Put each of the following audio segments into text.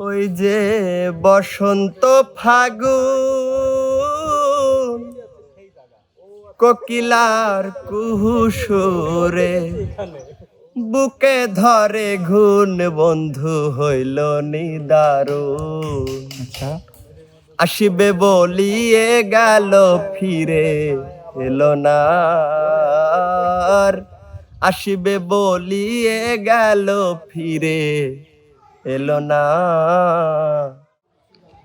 ওই যে বসন্ত ফাগুন কোকিলার কুহুসুরে বুকে ধরে ঘুন বন্ধু হইল নিদারুণ। আচ্ছা। আসিবে বলিয়ে গেল ফিরে এলো না আসিবে বলিয়ে গেল ফিরে এলো না।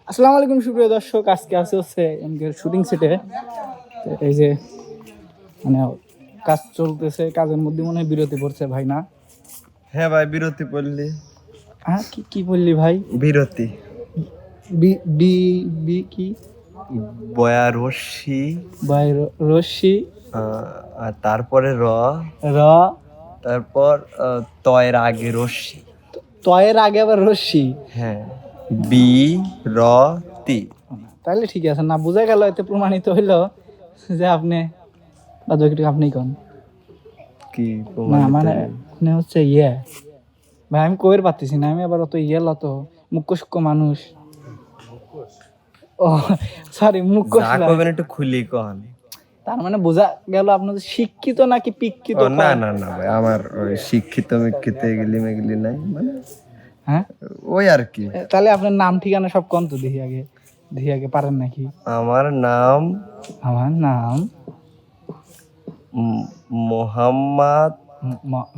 আসসালামু আলাইকুম সুপ্রিয় দর্শক। আজকে আছে হচ্ছে এমকের শুটিং সেটে এই যে মানে কাজ চলতেছে কাজের মধ্যে মনে হয় বিরতি পড়ছে ভাই না? হ্যাঁ ভাই বিরতি পড়লি। হ্যাঁ কি কি বললি ভাই? বিরতি। বি বি বি কি? রশ্মি। আর তারপরে র। র। তারপর তয়ের আগে রশ্মি। তয়ের আগে আবার রশ্মি। হ্যাঁ। বি র তি। তাহলে ঠিক আছে না বোঝা গেল এতে প্রমাণিত হইল যে আপনি বা বাকি আপনি কোন। কি না? মানে মানে হচ্ছে ইয়ে। ভাই আমি কইর পারতেছি না আমি আবার অত ইয়ে লত মুখ্য সূক্ষ্ম মানুষ। ও সরি মুখ্য একটু খুলি কন। তার মানে বোঝা গেল আপনাদের শিক্ষিত নাকি পিক্ষিত না না না ভাই আমার ওই শিক্ষিত মিক্ষিত এগুলি মেগুলি নাই মানে হ্যাঁ? ওই আর কি। তাহলে আপনার নাম ঠিকানা সব কন তো দেখি আগে দেখি আগে পারেন নাকি? আমার নাম আমার নাম? মোহাম্মদ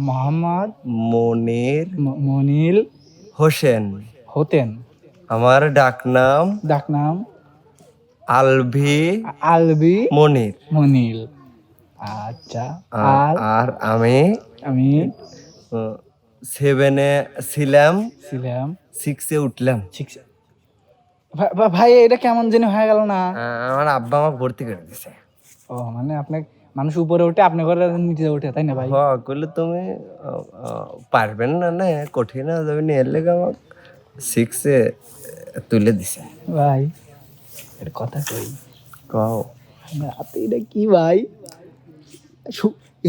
মোহাম্মদ মনির মনিল হোসেন। হতেন। আমার ডাকনাম ডাক নাম আলভি আলবি মনির। মনিল আচ্ছা আর? আর আমি আমি সেভেনে ছিলাম। ছিলাম। সিক্সে উঠলাম। সিক্স ভাই এটা কেমন জানি হয়ে গেল না? আমার আব্বা আমাকে ভর্তি করে দিছে। ও মানে আপনি মানুষ উপরে উঠে আপনি ঘরে নিচে উঠে তাই না ভাই? হ করলে তুমি পারবেন না না কঠিন হয়ে যাবে নিয়ে এলে আমাকে সিক্সে তুলে দিছে। ভাই এর কথা কই? কও। হাতে এটা কি ভাই?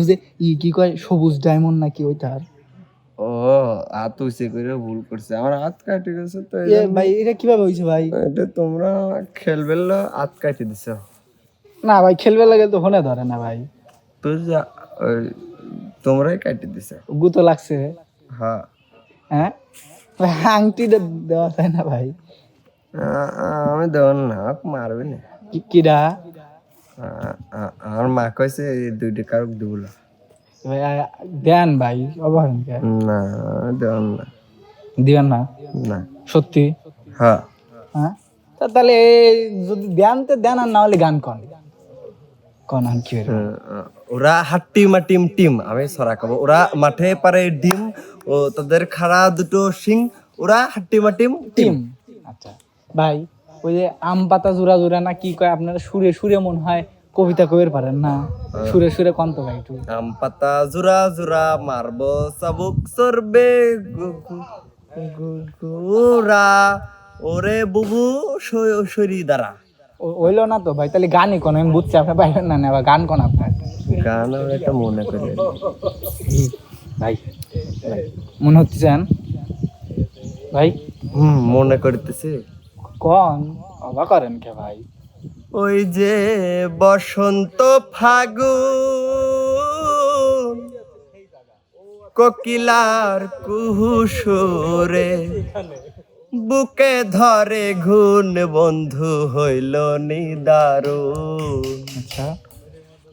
যে ই কি কয় সবুজ ডায়মন্ড নাকি ওইটার ও হাত উইসে করে ভুল করছে। আমার হাত কাটে গেছে তো ভাই এটা কীভাবে হয়েছে ভাই? এটা তোমরা খেলবে হাত কাটে দিছ। না ভাই খেলবে লাগে তো ফোনে ধরে না ভাই। তো তোমরাই কাটে দিছ। গুতো লাগছে। হ্যাঁ। হ্যাঁ? ভাই আংটি দেওয়া যায় না ভাই। আমি দেওয়ান না মারবে না। কি- কিরা? আমার মা কইছে দুইটা কারক দুল দেন ভাই অবহেলনকে না দেওয়ান না। দিবেন না? না। সত্যি? হ্যাঁ। হ্যাঁ? তাহলে যদি দেন তো দেন আর না হলে গান কন। কন আন কি ওরা হাট্টি মাটিম টিম আমি সরা খাব। ওরা মাঠে পারে ডিম ও তাদের খাড়া দুটো সিং ওরা হাট্টি মাটিম টিম। টিম। আচ্ছা। ভাই ওই যে আম পাতা জোড়া জোড়া না কি কয় আপনারা সুরে সুরে মনে হয় কবিতা কবির পারেন না? সুরে সুরে কন্ত ভাই একটু। আম পাতা জুরা জুরা মারবো চাবুক সরবে গুরা ওরে বুবু সরি দ্বারা ও- হইল না তো ভাই তাহলে গানই কোন আমি বুঝছি আপনার পাইবেন না না গান কোন আপনার? গান একটা মনে করে ভাই, মনে হচ্ছে ভাই? হুম মনে করতেছে। কন অবাক করেন কে ভাই? ওই যে বসন্ত ফাগুন কোকিলার কুহুসুরে বুকে ধরে ঘুন বন্ধু হইল নিদারুণ। আচ্ছা।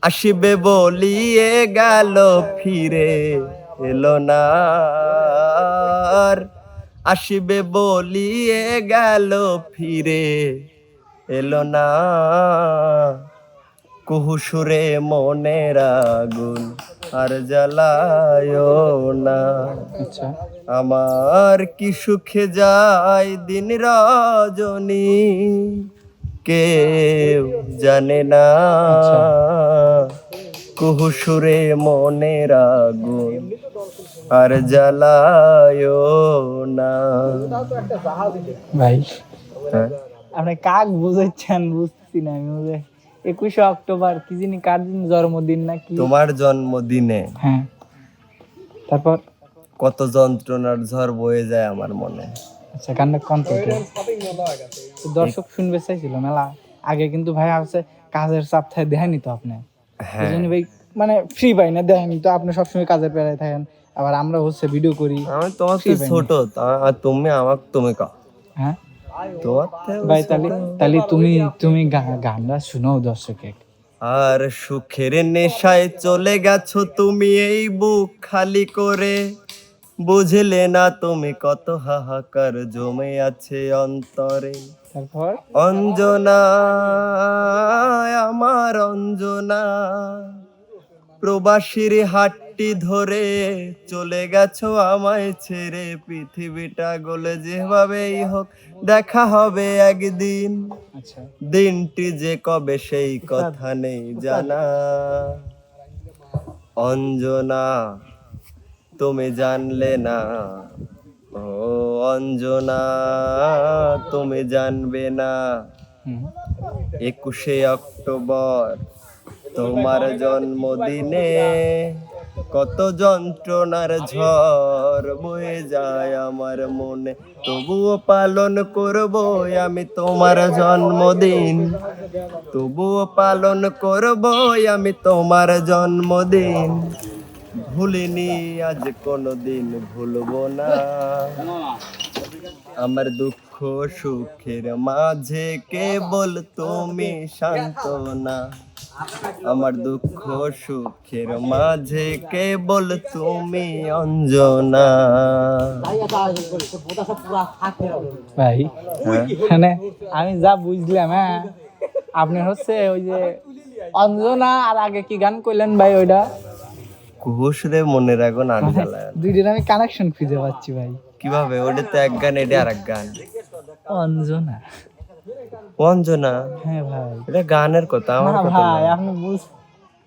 আসিবে বলিয়ে গেল ফিরে এলো না। আসিবে বলিয়ে গেল ফিরে। এলো না। কুহুসুরে মনের আগুন আর জ্বালায় না। আচ্ছা। আমার কি সুখে যায় দিন রজনী? কেউ জানে না। কুহুসুরে মনের আগুন আর জ্বালায় না। ভাই। হ্যাঁ? আপনি কাক বুঝাচ্ছেন বুঝছি না আমি বুঝে একুশে অক্টোবর কি জানি কার দিন জন্মদিন নাকি তোমার জন্মদিনে। হ্যাঁ। তারপর? কত যন্ত্রণার ঝড় বয়ে যায় আমার মনে। আচ্ছা গানটা কন্টেন্ট দর্শক শুনবে চাইছিল মেলা। আগে কিন্তু ভাই আছে কাজের চাপ থাকে দেখায়নি তো আপনি। হ্যাঁ। ভাই মানে ফ্রি পাই না দেখায়নি তো আপনি সবসময় কাজের পেরায় থাকেন। আবার আমরা হচ্ছে ভিডিও করি। আমি তোমার তো। ছোট আর তুমি আমাকে তুমি কও। হ্যাঁ? ভাই ছোট। তাহলে তাহলে তুমি তুমি গানটা শুনাও দর্শকে আর সুখের নেশায় চলে গেছো তুমি এই বুক খালি করে। বুঝলে না তুমি কত হাহাকার জমে আছে অন্তরে। তারপর? অঞ্জনা আমার অঞ্জনা। প্রবাসীর হাটটি ধরে চলে গেছো আমায় ছেড়ে। পৃথিবীটা গলে যেভাবেই হোক দেখা হবে একদিন। আচ্ছা। দিনটি যে কবে সেই কথা নেই জানা। অঞ্জনা তুমি জানলে না। ও অঞ্জনা তুমি জানবে না। একুশে অক্টোবর তোমার জন্মদিনে কত যন্ত্রণার ঝড় বয়ে যায় আমার মনে। তবুও পালন করব আমি তোমার জন্মদিন। তবুও পালন করব আমি তোমার জন্মদিন। ভুলিনি, আজ কোনো দিন ভুলবো না। আমার দুঃখ সুখের মাঝে কেবল তুমি শান্তনা আমার দুঃখ সুখের মাঝে কেবল তুমি অঞ্জনা। ভাই মানে আমি যা বুঝলাম হ্যাঁ আপনি হচ্ছে ওই যে অঞ্জনা আর আগে কি গান করলেন ভাই ওইটা? রে মনে রাখো না জ্বালায়। দুইটার আমি কানেকশন খুঁজে পাচ্ছি ভাই। কীভাবে? ওটা তো এক গান এটা আর এক গান। অঞ্জনা। অঞ্জনা। হ্যাঁ ভাই। এটা গানের কথা আমার কথা ভাই আপনি বুঝ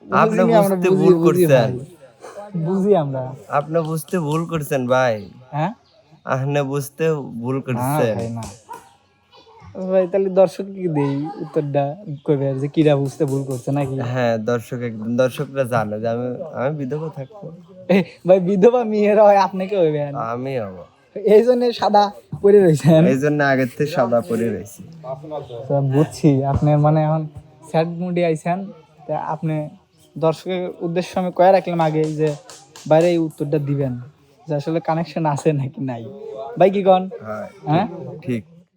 আপনি বুঝতে ভুল করছেন। বুঝি আমরা। আপনি বুঝতে ভুল করছেন ভাই। হ্যাঁ? আপনি বুঝতে ভুল করছেন। ভাই তাহলে দর্শক কি দেই উত্তরটা কইবে যে কিরা বুঝতে ভুল করছে নাকি? হ্যাঁ দর্শক একদম দর্শকরা জানে যে আমি আমি বিধবা থাকব। ভাই বিধবা মেয়েরা হয় আপনাকে হইবেন? আমি হব। এই জন্য সাদা পরে রয়েছেন। এই জন্য আগের থেকে সাদা পরে রয়েছি। বুঝছি। আপনি মানে এখন স্যাড মুডে আইছেন। তা আপনি দর্শকের উদ্দেশ্য আমি কয়ে রাখলাম আগে যে বাইরে এই উত্তরটা দিবেন। যে আসলে কানেকশন আছে নাকি নাই। ভাই কি কন? হ্যাঁ। হ্যাঁ? ঠিক।